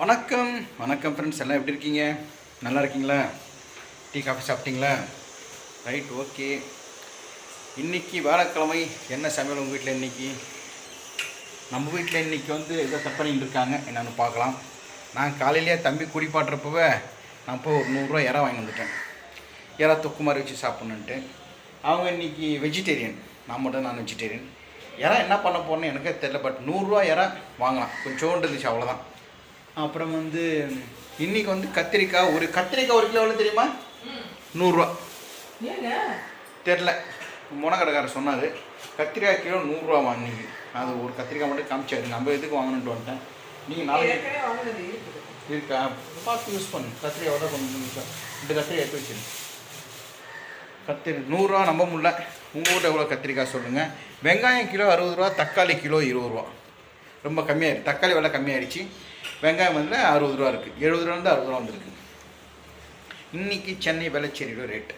வணக்கம். வணக்கம் ஃப்ரெண்ட்ஸ் எல்லாம் எப்படி இருக்கீங்க? நல்லா இருக்கீங்களா? டீ காஃபி சாப்பிட்டீங்களா? ரைட் ஓகே இன்னைக்கு வியாழக்கிழமை. என்ன சமையல் உங்கள் வீட்டில் இன்னைக்கு? நம்ம வீட்டில் இன்னைக்கு வந்து ஏதோ கட் பண்ணிட்டு இருக்காங்க. என்னென்னு பார்க்கலாம். நான் காலையிலேயே தம்பி குடிப்பாட்டுறப்பவே நான் போய் ஒரு நூறுரூவா இறா வாங்கி வந்துட்டேன். இறா தொக்கு மாதிரி வச்சு சாப்பிட்ணுன்ட்டு. அவங்க இன்றைக்கி வெஜிடேரியன் நான் மட்டும் நான் வெஜிடேரியன் இறா என்ன பண்ண போகிறேன்னு எனக்கே தெரில பட் நூறுரூவா இறா வாங்கலாம். கொஞ்சோண்டு இருந்துச்சு அவ்வளோதான் அப்புறம் வந்து இன்னைக்கு வந்து கத்திரிக்காய் ஒரு கத்திரிக்காய் ஒரு கிலோ எவ்வளோ தெரியுமா நூறுரூவா தெரில. முனக்கடைக்காரர் சொன்னார் கத்திரிக்காய் கிலோ நூறுரூவா இன்னைக்கு அது ஒரு கத்திரிக்காய் மட்டும் காமிச்சாரு. நம்ம எதுக்கு வாங்கணுன்ட்டு வந்துட்டேன். நீங்கள் நாளைக்கு இருக்கா. பார்த்து யூஸ் பண்ணு. கத்திரிக்காய் தான் கொஞ்சம் நிமிஷம் ரெண்டு கத்திரிக்காய் எடுத்து வச்சிரு. கத்திரி நூறுரூவா நம்ப முடியல. உங்கள் வீட்டில் எவ்வளோ கத்திரிக்காய் சொல்லுங்கள் வெங்காயம் கிலோ அறுபது ரூபா தக்காளி கிலோ இருபது ரூபா. ரொம்ப கம்மியாயிடுச்சு தக்காளி விலை கம்மியாயிடுச்சு. வெங்காயம் வந்து அறுபது ரூபா இருக்குது எழுபது ரூபாலேருந்து அறுபது ரூபா வந்துருக்கு. இன்னைக்கு சென்னை விலைச்சேரியோட ரேட்டு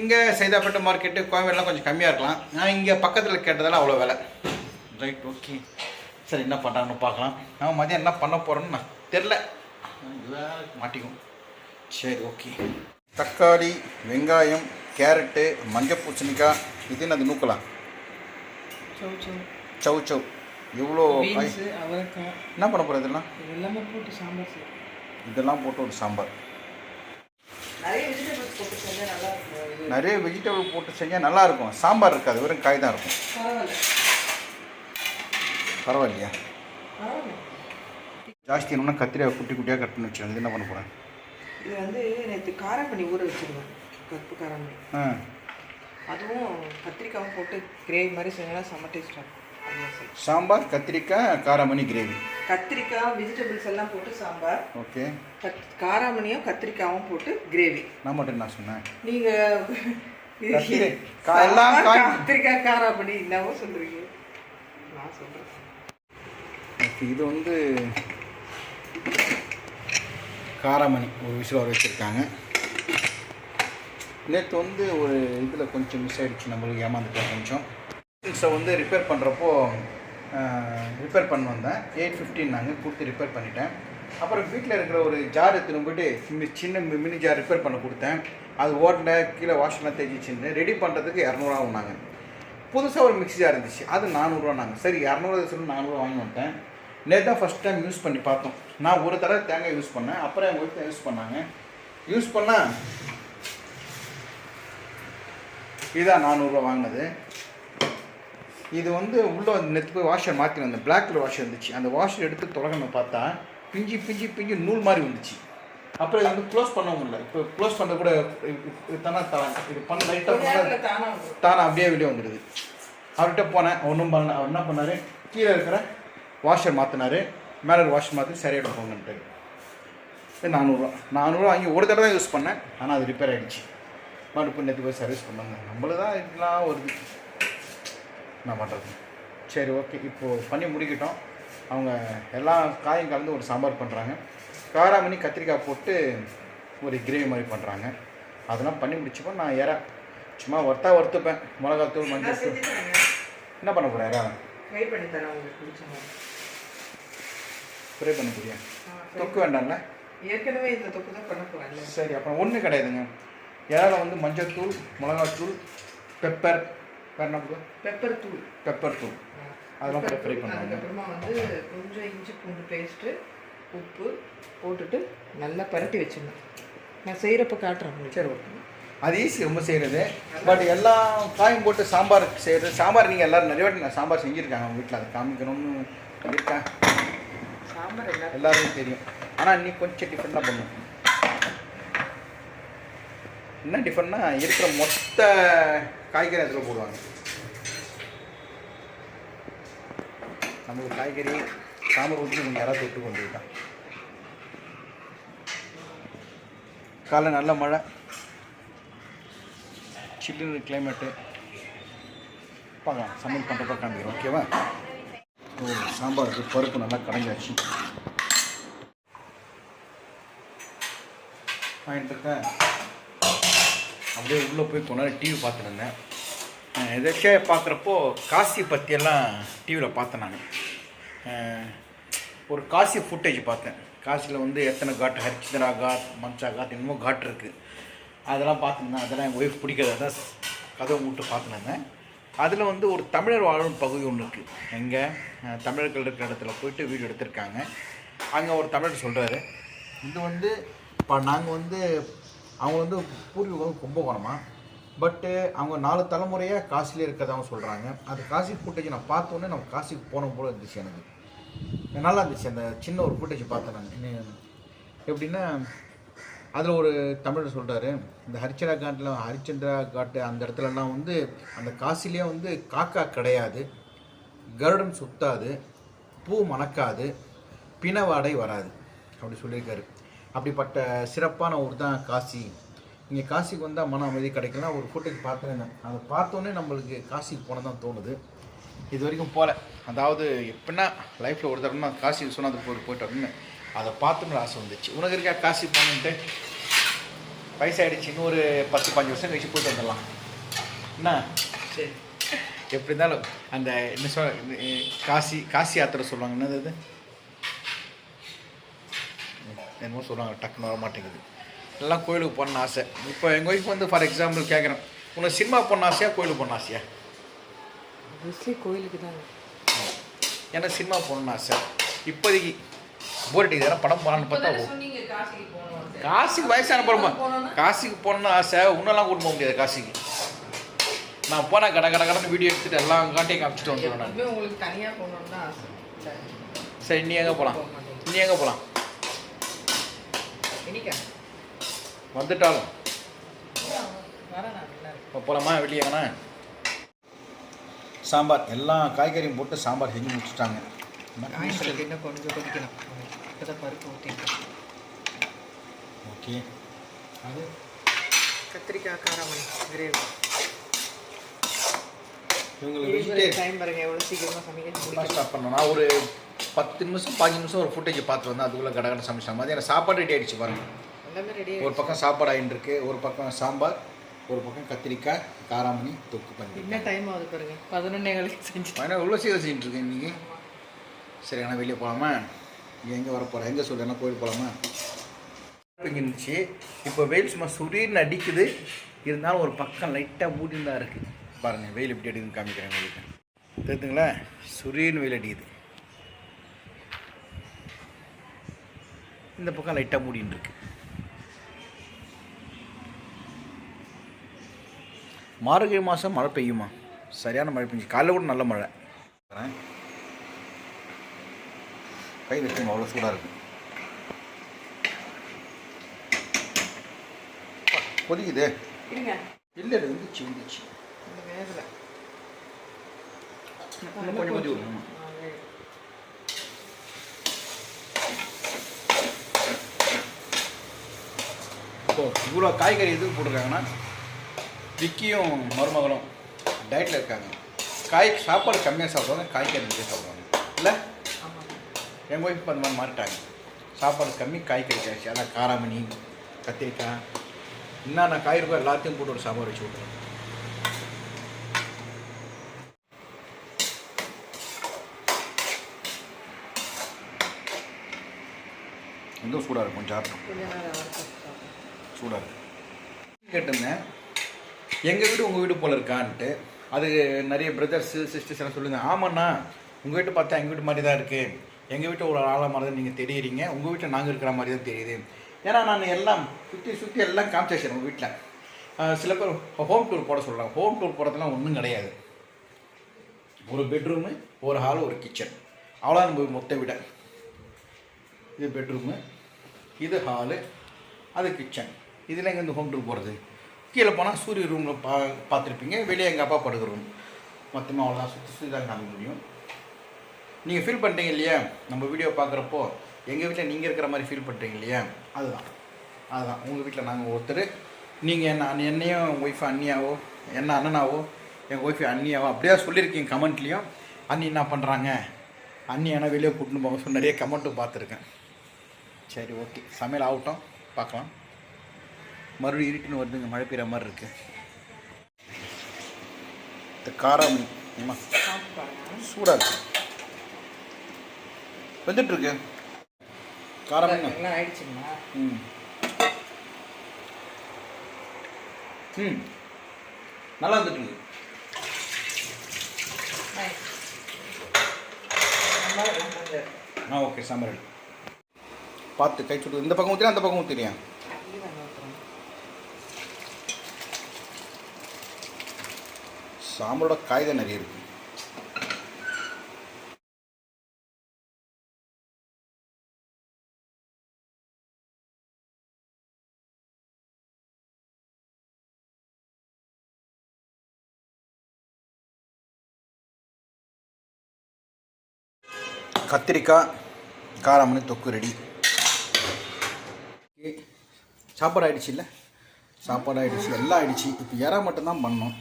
இங்கே சைதாப்பேட்டை மார்க்கெட்டு கோயம்பேடுலாம் கொஞ்சம் கம்மியாக இருக்கலாம். நான் இங்கே பக்கத்தில் கேட்டதால அவ்வளோ விலை. ரைட் ஓகே சரி என்ன பண்ணுறாங்கன்னு பார்க்கலாம். நான் மதியம் என்ன பண்ண போகிறேன்னு நான் தெரில மாட்டிக்கும் சரி ஓகே தக்காளி வெங்காயம் கேரட்டு மஞ்சள் பூசணிக்காய் இது என்னது நூக்கலாம் சௌ சௌ. சவு சவு இவ்வளோ என்ன பண்ண போகிறது இதெல்லாம்? இது எல்லாமே போட்டு சாம்பார் இதெல்லாம் போட்டு ஒரு சாம்பார். நிறைய செஞ்சால் வெஜிடபிள் போட்டு செஞ்சால் நல்லா இருக்கும். சாம்பார் இருக்காது. வெறும் காய் தான் இருக்கும். பரவாயில்ல. பரவாயில்லையா? பரவாயில்ல. ஜாஸ்தி என்னன்னா கத்திரிக்காய் குட்டி குட்டியாக கட் பண்ணி வச்சுருங்க என்ன பண்ண போகிறேன் இது வந்து நேற்று காரம் பண்ணி ஊற வச்சிருவேன் கருப்பு காரம் ஆ. அதுவும் கத்திரிக்காவும் போட்டு கிரேவி மாதிரி செஞ்சோன்னா செம்ம டேஸ்ட்டாக இருக்கும். சாம்பார் கத்திரிக்காய் காராமணி கிரேவி கத்திரிக்காய் வெஜிடபிள்ஸ் எல்லாம் போட்டு சாம்பார். ஓகே காராமணியும் கத்திரிக்காவும் போட்டு கிரேவி நான் மட்டும் நான் சொன்னேன்? நீங்கள் எல்லாம் காய் கத்திரிக்காய் காராமணி என்னவோ சொல்கிறீங்க நான் சொல்கிறேன் இது வந்து காராமணி ஒரு விசில் வர வச்சுருக்காங்க. நேற்று வந்து ஒரு இதில் கொஞ்சம் மிஸ் ஆயிடுச்சு நம்மளுக்கு ஏமாந்துட்டோம் கொஞ்சம். ஸோ வந்து ரிப்பேர் பண்ணுறப்போ ரிப்பேர் பண்ண வந்தேன். எயிட் ஃபிஃப்டின் நாங்கள் கொடுத்து ரிப்பேர் பண்ணிட்டேன். அப்புறம் வீட்டில் இருக்கிற ஒரு ஜார் எடுத்துன்னு போயிட்டு மி- சின்ன மி- மினி ஜார் ரிப்பேர் பண்ண கொடுத்தேன். அது ஓட்டில் கீழே வாஷ்லாம் தேய்ச்சின்னு ரெடி பண்ணுறதுக்கு இரநூறுவா ஆகுனாங்க. புதுசாக ஒரு மிக்ஸி ஜார் இருந்துச்சு. அது நானூறுரூவா நாங்கள் சரி இரநூறுவா சொல்லி நானூறுவா வாங்கி வந்துட்டேன். நேற்று தான் ஃபஸ்ட் டைம் யூஸ் பண்ணி பார்த்தோம். நான் ஒரு தடவை தேங்காய் யூஸ் பண்ணேன். அப்புறம் எங்கள் ஒய்ஃப் யூஸ் பண்ணாங்க. யூஸ் பண்ணால் இதான் நானூறுரூவா வாங்கினது. இது வந்து உள்ளே நேற்று போய் வாஷர் மாற்றி வந்தேன் பிளாக் கலர் வாஷர் இருந்துச்சு. அந்த வாஷர் எடுத்து தொடங்கணும் பார்த்தா பிஞ்சு பிஞ்சு பிஞ்சு நூல் மாதிரி வந்துச்சு. அப்புறம் இது வந்து க்ளோஸ் பண்ண முடியல இப்போ க்ளோஸ் பண்ண கூட தானே இது பண்ண லைட்டாக பண்ண தானா தானே அப்படியே வெளியே வந்துடுது அவர்கிட்ட போனேன். ஒன்றும் பண்ணல. அவர் என்ன பண்ணார்? கீழே இருக்கிற வாஷர் மாற்றினாரு மேலே வாஷர் மாற்றி சரியாயிடும் போங்கன்ட்டு. நானூறுரூவா நானூறுரூவா வாங்கி ஒரு தடவை தான் யூஸ் பண்ணேன். ஆனால் அது ரிப்பேர் ஆகிடுச்சு மறுபடியும் நேற்று போய் சர்வீஸ் பண்ணாங்க நம்மளு தான் இதெல்லாம் வருது என்ன பண்ணுறது. சரி ஓகே. இப்போது பண்ணி முடிக்கிட்டோம். அவங்க எல்லா காயும் கலந்து ஒரு சாம்பார் பண்ணுறாங்க. காராமணி கத்திரிக்காய் போட்டு ஒரு கிரேவி மாதிரி பண்ணுறாங்க. அதெல்லாம் பண்ணி முடிச்சப்போ நான் இற சும்மா ஒர்த்தா வறுத்துப்பேன். மிளகாத்தூள் மஞ்சள் தூள். என்ன பண்ண போகிறேன் இறா? ட்ரை பண்ணி தரேன் உங்களுக்கு ஃப்ரை பண்ண try தொக்கு வேண்டாம்ல? ஏற்கனவே இந்த தொக்கு தான் பண்ண போகிறேன்ல சரி அப்புறம் ஒன்றும் கிடையாதுங்க. இறால வந்து மஞ்சள் மிளகாத்தூள் பெப்பர் வேறு பெப்பர் தூள். பெப்பர் தூள். அதெல்லாம் போட்டு ஃப்ரை பண்ணுவாங்க அதுக்கப்புறமா வந்து கொஞ்சம் இஞ்சி பூண்டு பேஸ்ட்டு உப்பு போட்டுட்டு நல்லா பரட்டி வச்சிடணும். நான் செய்கிறப்ப காட்டுறேன் உங்களுக்கு. சரி ஓகே அது ஈஸி ரொம்ப செய்கிறது பட் எல்லா காயும் போட்டு சாம்பார் செய்கிறது சாம்பார் நீங்கள் எல்லோரும் நிறைய வாட்டி நான் சாம்பார் செஞ்சுருக்காங்க அவங்க வீட்டில் அதை காமிக்கணும்னு இருக்கேன் சாம்பார் எல்லாம் எல்லாருக்கும் தெரியும். ஆனால் நீ கொஞ்சம் டிஃப்ரெண்ட்டாக பண்ணும் என்ன டிஃப்ரெண்ட்னா இருக்கிற மொத்த காய்கறி அதில் போடுவாங்க. நம்மளுக்கு காய்கறி சாம்பார் ஊற்றி கொஞ்சம் யாராவது தொட்டு கொண்டு போயிட்டான். காலைல நல்ல மழை. சில்லுன்னு கிளைமேட்டு பார்க்கலாம் சமையல் பண்ணுறப்ப காமிக்கிறோம் ஓகேவா சாம்பாருக்கு பருப்பு நல்லா கடைஞ்சாச்சு வாங்கிட்டு இருக்கேன் அப்படியே உள்ளே போய் கொஞ்ச நேரம் டிவி பார்த்துருந்தேன் எதாச்சும் பார்க்குறப்போ காசி பற்றியெல்லாம் டிவியில் பார்த்தேன் நான். ஒரு காசி ஃபுட்டேஜ் பார்த்தேன். காசியில் வந்து எத்தனை காட் ஹரிச்சந்திரா காட் மன்சா காட் என்னமோ காட் இருக்குது அதெல்லாம் பார்த்துருந்தேன். அதெல்லாம் எங்கள் ஒய்ஃப் பிடிக்காது அதான் கதவை மூட்டு பார்த்துருந்தேன் அதில் வந்து ஒரு தமிழர் வாழும் பகுதி ஒன்று இருக்குது எங்கே? தமிழர்கள் இருக்கிற இடத்துல போயிட்டு வீடு எடுத்திருக்காங்க. அங்கே ஒரு தமிழர் சொல்கிறாரு இது வந்து இப்போ நாங்கள் வந்து அவங்க வந்து பூர்வீகம் கும்பகோணமா? பட்டு அவங்க நாலு தலைமுறையாக காசிலே இருக்கிறதாவும் சொல்கிறாங்க அந்த காசி ஃபுட்டேஜ் நான் பார்த்தோன்னே நம்ம காசிக்கு போன போல இருந்துச்சு எனக்கு. நல்லா இருந்துச்சு. அந்த சின்ன ஒரு ஃபுட்டேஜ் பார்த்தேன் நான். எப்படின்னா அதில் ஒரு தமிழர் சொல்கிறாரு இந்த ஹரிச்சந்திரா காட்டில் ஹரிச்சந்திரா காட்டு அந்த இடத்துலலாம் வந்து அந்த காசிலே வந்து காக்கா கிடையாது. கருடன் சுத்தாது. பூ மணக்காது. பிணவாடை வராது. அப்படி சொல்லியிருக்காரு. அப்படிப்பட்ட சிறப்பான ஊர் தான் காசி. இங்கே காசிக்கு வந்தால் மன அமைதி கிடைக்கலாம் ஒரு ஃபுட்டேஜ் பார்த்துருந்தேன். அதை பார்த்தோன்னே நம்மளுக்கு காசிக்கு போன தான் தோணுது. இது வரைக்கும் போகல. அதாவது எப்படின்னா லைஃப்பில் ஒரு தடவை நான் காசிக்கு சொன்னது போய் போயிட்டு வரணும்னு அதை பார்த்துன்னு ஆசை வந்துச்சு. உனக்கு இருக்கா காசி போகணுன்ட்டு வயசாயிடுச்சு. இன்னொரு பத்து பாஞ்சு வருஷம் கழிச்சு போயிட்டு வந்துடலாம். என்ன? சரி. எப்படி இருந்தாலும் அந்த என்ன சொல் காசி காசி யாத்திரை சொல்லுவாங்க. என்னது அது? என்னமோ சொல்லுவாங்க டக்குன்னு வர மாட்டேங்குது எல்லாம் கோயிலுக்கு போகணுன்னு ஆசை. இப்போ எங்கள் ஒய்ஃப் வந்து ஃபார் எக்ஸாம்பிள் கேட்குறேன் உனக்கு சினிமா போன ஆசையா கோயிலுக்கு போன ஆசையா? கோயிலுக்கு தான். எனக்கு சினிமா போகணுன்னு ஆசை. இப்போதைக்கு போர் அடிக்குது. ஏன்னா படம் போகலான்னு பார்த்தா காசிக்கு வயசான படமா? காசிக்கு போகணுன்னு ஆசை. உன்னெல்லாம் கூட்டு போக முடியாது காசிக்கு. நான் போனால் கட கட கடன்னு வீடியோ எடுத்துட்டு எல்லாம் காட்டையும் காமிச்சிட்டு வந்துடுவேன் நான். உங்களுக்கு தனியாக ஆசை. சரி. நீ எங்கே போகலாம். நீ எங்கே போகலாம் வந்துட்டாலும். இப்போ போகலாமா வெளியே எங்கண்ணா சாம்பார். எல்லா காய்கறியும் போட்டு சாம்பார் செஞ்சு முடிச்சுட்டாங்க. இன்னும் கொஞ்சம் கொதிக்கணும் பருப்பு ஓகே. அது கத்திரிக்காய் காரமணி கிரேவி. இவங்களுக்கு டைம் பாருங்க எவ்வளோ சீக்கிரமாக சமைக்க ஸ்டார்ட் பண்ணோம் நான் ஒரு பத்து நிமிஷம் பாஞ்சு நிமிஷம் ஒரு ஃபுட்டேஜ் பார்த்து வந்தேன் அதுக்குள்ளே கடகட சமைச்சா மாதிரி எனக்கு சாப்பாடு ரெடி ஆயிடுச்சு பாருங்க. எல்லாமே ரெடி ஒரு பக்கம் சாப்பாடு ஆயின்னு இருக்கு ஒரு பக்கம் சாம்பார் ஒரு பக்கம் கத்திரிக்காய் காராமணி தொக்கு பண்ணி என்ன டைம் ஆகுது பாருங்க? பதினொன்னே காலுக்கு செஞ்சு நான் இவ்வளோ சீக்கிரம் செஞ்சுட்டு இருக்கேன் இன்னைக்கு. சரி ஆனால் வெளியே போகலாமா இங்கே எங்கே வர போகிறேன் எங்கே சொல்கிறேன்னா கோயில் போகலாமா இருந்துச்சு. இப்போ வெயில் சும்மா சுரீர்னு அடிக்குது. இருந்தாலும் ஒரு பக்கம் லைட்டாக மூடின்னு தான் இருக்குது பாருங்கள் வெயில் எப்படி அடிக்குதுன்னு காமிக்கிறேன் உங்களுக்கு. தெரியுதுங்களா? சுரீர்னு வெயில் அடிக்குது. இந்த பக்கம் லைட்டாக மூடின்னு இருக்கு. மார்கழி மாதம் மழை பெய்யுமா? சரியான மழை பெஞ்சு காலைல கூட நல்ல மழை. கை வச்சுங்க அவ்வளோ சூடாக இருக்கு. கொதிக்குதே. இல்லை இல்லை வேகலை. இன்னும் கொஞ்சம் கொஞ்சம் விடணும். இப்போ இவ்வளோ காய்கறி எதுக்கு போட்டிருக்காங்கன்னா விக்கியும் மருமகளும் டயட்டில் இருக்காங்க. காய் சாப்பாடு கம்மியாக சாப்பிடுவாங்க காய்கறி நிறைய சாப்பிடுவாங்க. இல்லை? எங்கள் ஒய்ஃப் அந்த மாதிரி மாறிட்டாங்க. சாப்பாடு கம்மி காய்கறி ஜாஸ்தி. அதான் காராமணி கத்திரிக்காய் என்னென்ன காய் இருக்கோ எல்லாத்தையும் போட்டு ஒரு சாம்பார் வச்சு விட்ருவேன் இன்னும் சூடாக இருக்கும் கொஞ்சம் ஆட்டம் கொஞ்ச நேரம் வறுத்து சூடாக இருக்குது கேட்டிருந்தேன். எங்கள் வீடு உங்கள் வீடு போல இருக்கான்ட்டு. அது நிறைய பிரதர்ஸு சிஸ்டர்ஸ் எல்லாம் சொல்லுங்க ஆமாண்ணா உங்கள் வீட்டு பார்த்தா எங்கள் வீட்டு மாதிரி தான் இருக்குது எங்கள் வீட்டை ஒரு ஆளாக மாதிரி தான் நீங்கள் தெரியுறீங்க. உங்கள் வீட்டில் நாங்கள் இருக்கிற மாதிரி தான் தெரியுது. ஏன்னா நான் எல்லாம் சுற்றி சுற்றி எல்லாம் காமிச்சேன் உங்கள் வீட்டில். சில பேர் ஹோம் டூர் போட சொல்கிறாங்க ஹோம் டூர் போடுறதுலாம் ஒன்றும் கிடையாது. ஒரு பெட்ரூமு ஒரு ஹால் ஒரு கிச்சன் அவ்வளோ நம்ம மொத்த விட. இது பெட்ரூமு இது ஹாலு அது கிச்சன் இதில் எங்கே இந்த ஹோம் டூர் போகிறது? கீழே போனால் சூரிய ரூமில் பா பார்த்துருப்பீங்க. வெளியே எங்கள் அப்பா படுக்கிற ரூம் மொத்தமாக அவ்வளோதான். சுற்றி சுற்றி தான் காமிக்க முடியும். நீங்கள் ஃபீல் பண்ணுறீங்க இல்லையா? நம்ம வீடியோ பார்க்குறப்போ எங்கள் வீட்டில் நீங்கள் இருக்கிற மாதிரி ஃபீல் பண்ணுறீங்க இல்லையா? அதுதான். அதுதான். உங்கள் வீட்டில் நாங்கள் ஒருத்தர். நீங்கள் என்ன என்னையும் உங்கள் ஒய்ஃப் அண்ணியாவோ என்ன அண்ணனாவோ எங்கள் ஒய்ஃப் அண்ணியாவோ அப்படியே சொல்லியிருக்கீங்க கமெண்ட்லேயும். அண்ணி என்ன பண்ணுறாங்க? அண்ணி ஆனால் வெளியே கூட்டின்னு போங்க. சொல்லி நிறைய கமெண்ட்டும் பார்த்துருக்கேன். சரி ஓகே சமையல் ஆகட்டும். பார்க்கலாம். மறுபடியும் இருட்டுன்னு வருதுங்க மழை பெய்கிற மாதிரி இருக்கு இந்த காராமணி சூடாக இருக்கு வந்துட்டு இருக்கு காரம் என்ன? எல்லாம் ஆயிடுச்சுங்களா ம் ம் நல்லா வந்துட்டு இருக்கு. Nice. நல்லா இருக்கும் கொஞ்சம். ஆ ஓகே சாம்பார் பார்த்து கை சுட்டு இந்த பக்கம் ஊற்றினா அந்த பக்கம் ஊற்றிறியா இது நல்லா நிறைய இருக்கு. கத்திரிக்காய் காராமணி தொக்கு ரெடி. சாப்பாடு ஆயிடுச்சு இல்லை? சாப்பாடு ஆயிடுச்சு எல்லாம் ஆயிடுச்சு. இப்போ இறா மட்டும்தான் பண்ணோம்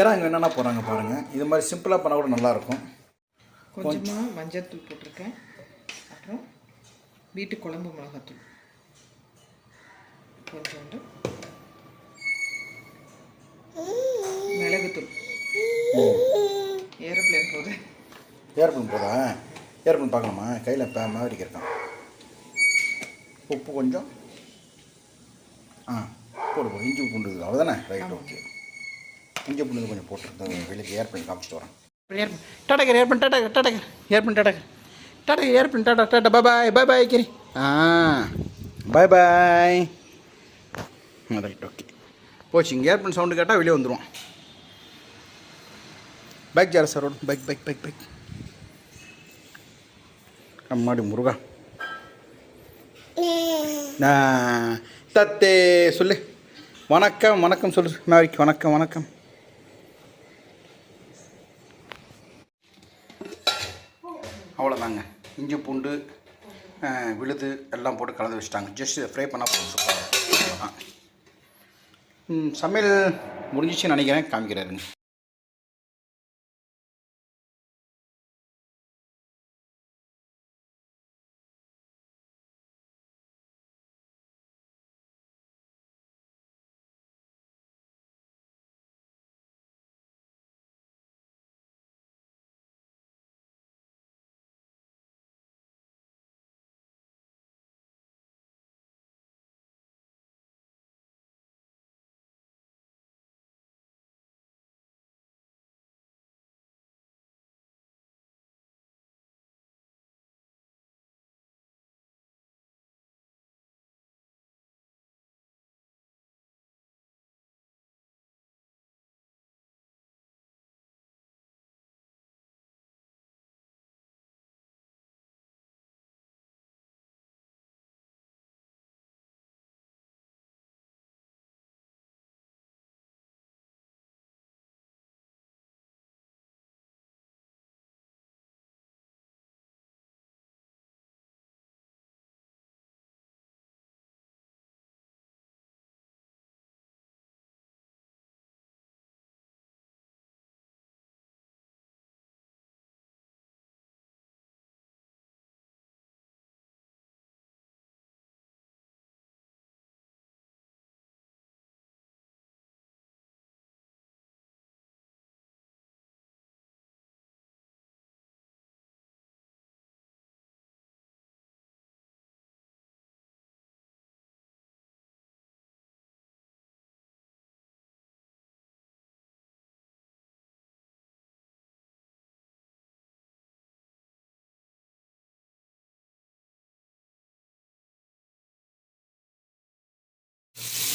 இறா இங்கே என்னென்ன போகிறாங்க பாருங்கள் இது மாதிரி சிம்பிளாக பண்ணால் கூட நல்லாயிருக்கும். கொஞ்சமா மஞ்சள் தூள் போட்டிருக்கேன். அப்புறம் வீட்டு குழம்பு மிளகாத்தூள். கொஞ்சோண்டு மிளகுத்தூள். ஏரோப்ளேன் போகுது ஏர்பிளன் போதா? ஏர்பிளன் பார்க்கணுமா கையில் பே மாதிரி இருக்கான். உப்பு கொஞ்சம். ஆ போடு போடு. இஞ்சி பூண்டு அவ்வளோதானே ரைட். ஓகே இஞ்சி பூண்டு கொஞ்சம் போட்டுருந்தேன் வெளியே ஏர்பிளன் காமிச்சிட்டு வரேன். Tata airplane tata tata airplane tata tata airplane tata tata. Bye bye bye bye Giri. ஆ பாய் பாய் ரைட் ஓகே போச்சு இங்கே ஏர்பிளன் சவுண்டு கேட்டால் வெளியே வந்துடுவோம் bike ஜார sir bike bike bike bike அம்மாடி முருகா. தத்தே சொல்லு. வணக்கம் வணக்கம் சொல்லு. மேரிக்கு வணக்கம் வணக்கம் அவ்வளோதாங்க இஞ்சி பூண்டு அஹ், விழுது எல்லாம் போட்டு கலந்து வச்சுட்டாங்க ஜஸ்ட் ஃப்ரை பண்ணால் போதும் சூப்பராக சமையல் முடிஞ்சிச்சுன்னு நினைக்கிறேன். காமிக்கிறாருங்க.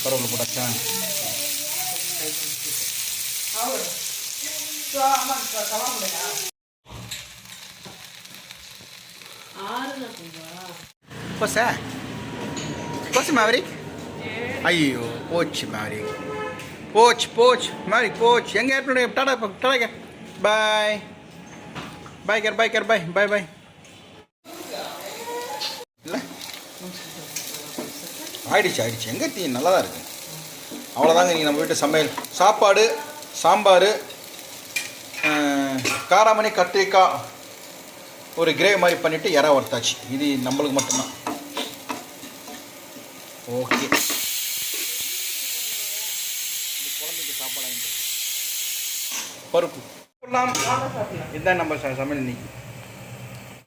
பரவாயில்ல போட்டாச்சா? போசா போச்சு மேவரிக் ஐயோ போச்சு மேவரிக் போச்சு போச்சு மேவரிக் போச்சு. எங்கே ஏற்படும் டாடா டாடா பாய் பாய் கர் பாய் கர் பாய் பாய் பாய் இல்லை ஆயிடுச்சு ஆயிடுச்சு. எங்கே தீ நல்லா தான் இருக்கு. அவ்வளோதாங்க நீங்கள் நம்ம வீட்டு சமையல். சாப்பாடு சாம்பார் காராமணி கத்திரிக்காய் ஒரு கிரேவி மாதிரி பண்ணிவிட்டு இறா வறுத்தாச்சு. இது நம்மளுக்கு மட்டும்தான். ஓகே. குழந்தைக்கு சாப்பாடு பருப்பு. இதுதான் நம்ம சமையல் இன்னைக்கு.